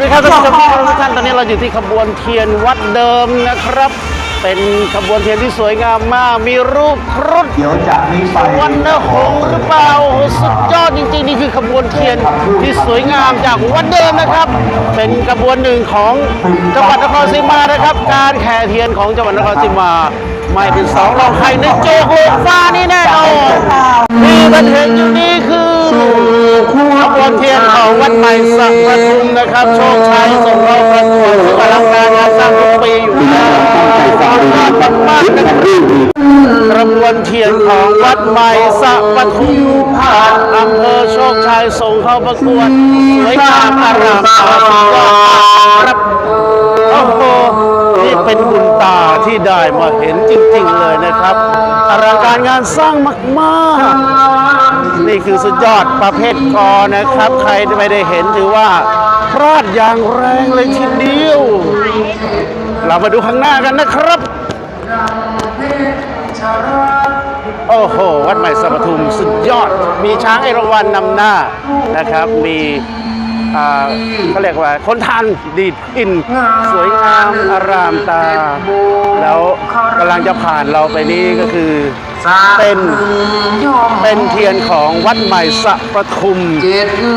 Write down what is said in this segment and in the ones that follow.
สวัสดีครับท่านผู้ชมทุกท่านตอนนี้เราอยู่ที่ขบวนเทียนวัดเดิมนะครับ เป็นขบวนเทียนที่สวยงามมาก มีรูปครุฑเดี๋ยวจากนี้ไปวันเดอร์หงส์หรือเปล่าโอ้โหสุดยอดจริงๆนี่คือขบวนเทียนที่สวยงามจากวัดเดิมนะครับ เป็นขบวนหนึ่งของจังหวัดนครศรีมานะครับ การแห่เทียนของจังหวัดนครศรีมา ไม่เป็นสองรองใครในโจกโลกฟ้านี่แน่นอนที่ท่านเห็นอยู่นี่ วัดใหม่สักปทุมนะครับ โชคชัยส่งเราประกวดที่อลังการงานสร้างทุกปีอยู่แล้วขอบคุณมากๆนะครับกระบวนเทียนของวัดใหม่สะปทุมผ่านอำเภอโชคชัยส่งเข้าประกวดสวยงามอารามตาสุดยอดครับโอ้โหนี่เป็นบุญ ตาที่ได้มาเห็นจริงๆเลยนะครับอลังการงานสร้างมากๆ นี่คือสุดยอดประเภทกอนะครับ ใครไม่ได้เห็นถือว่าพลาดอย่างแรงเลยทีเดียว เรามาดูข้างหน้ากันนะครับ โอ้โห วัดใหม่สะปทุมสุดยอด มีช้างเอราวัณนำหน้านะครับ มี อ่าเขาเรียกว่าคนทันดีดอิน สวยงามอารามตา แล้วกำลังจะผ่านเราไปนี้ก็คือ เป็นเป็นเทียนของวัดใหม่สะปทุม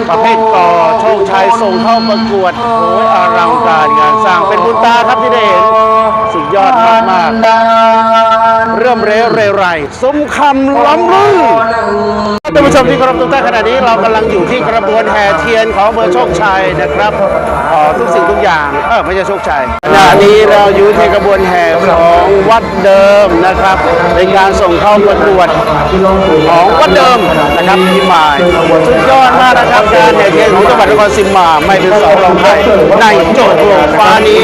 ประเภทกอโชคชัยส่งเข้าประกวดโอ้ยอลังการงานสร้างเป็นบุญตาครับที่ได้เห็นสุดยอดมากๆเริ่มเรเรไรสมคำล้ำลือท่านผู้ชมที่เคารพทุกท่านขณะนี้เรากำลังอยู่ที่กระบวนแห่เทียนของอำเภอโชคชัยนะครับอ๋อ ทุกสิ่งทุกอย่าง เออไม่ใช่โชคชัยขณะนี้เราอยู่ที่กระบวนแห่ของวัดเดิมนะครับ เป็นการส่งเข้าประกวดของวัดเดิมนะครับที่มายสุดยอดมากนะครับการแห่เทียนของจังหวัดนครศรีมาไม่เป็นสองรองใครในโจทย์โลกฟ้านี้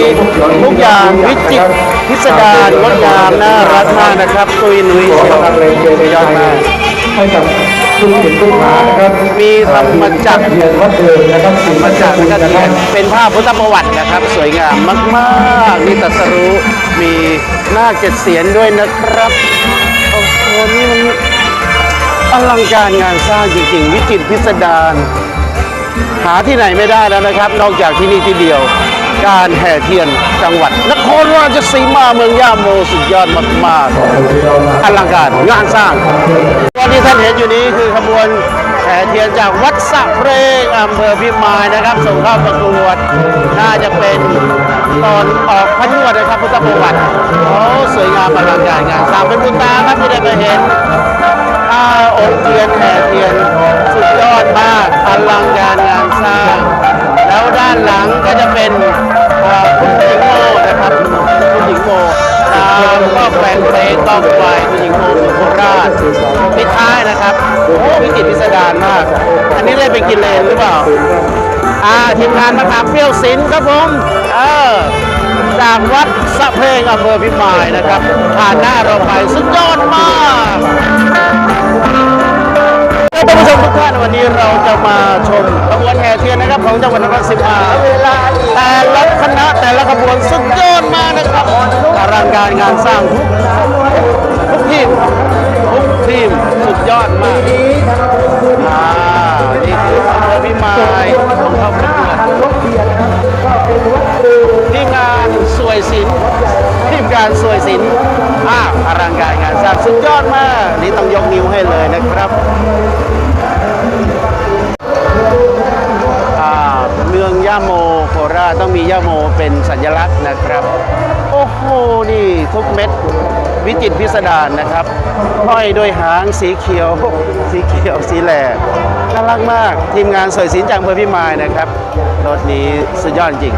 ทุกอย่างวิจิตรพิสดารงดงามน่ารักมากนะครับตุยนุ้ยเชียวครับสุดยอดมาก ให้กับทุกศิษย์ทุกหานะครับมีธรรมจักรเรียนวัดเดิมนะครับสิ่งมามาจาจากกนักนะคเรียรันบเป็นภาพพุทธประวัตินะครับ สวยงามมากๆนี่ตรัสรู้มีหน้าเจ็ดเสียนด้วยนะครับโอ้โหนี่มันอลังการงานสร้างจริงๆ วิจิตรพิสดารหาที่ไหนไม่ได้แล้วนะครับ นอกจากที่นี่ที่เดียว การแห่เทียนจังหวัด นครราชสีมาเมืองย่าโมสุดยอดมากๆอลังการงานสร้างตอนที่ท่านเห็นอยู่นี้คือขบวนแห่เทียนจากวัดสะเพรงอำเภอพิมายนะครับ ส่งเข้าประกวดน่าจะเป็นตอนออกพนวดนะครับพุทธประวัติโอ้สวยงามอลังการงานสร้างเป็นบุญตาครับที่ได้มาเห็นอาองค์เทียนแห่เทียนสุดยอดมากามก็แฟนเพลงต้องไฟคุณหญิงโมสุโคราชปิดท้ายนะครับ โอ้วิจิตรพิสดารมาก อันนี้เลยเป็นกินเลนหรือเปล่า อ่าทีมงานมะขามเปรี้ยวสินครับผม เออจากวัดสะเพงอำเภอพิมายนะครับ ผ่านหน้าเราไปสุดยอดมาก วันนี้เราจะมาชมขบวนแห่เทียนนะครับของจังหวัดนครศรีมาแต่ละคณะแต่ละขบวนสุดยอดมากนะครับอลังการงานสร้างทุกทุกทีมทุกทีมสุดยอดมากอ่านี่คืออำเภอพิมายของเขาประกวดทีมงานสวยศิลป์ทีมงานสวยศิลป์อ่าอลังการงานสร้างสุดยอดมาก นี่ต้องยกนิ้วให้เลยนะครับ เมืองย่าโมโคราชต้องมีย่าโมเป็นสัญลักษณ์นะครับ โอ้โหนี่ทุกเม็ดวิจิตรพิสดารนะครับห้อยด้วยหางสีเขียว สีเขียวสีแหลกน่ารักมาก ทีมงานสวยสินจากอำเภอพิมายนะครับรถนี้สุดยอดจริง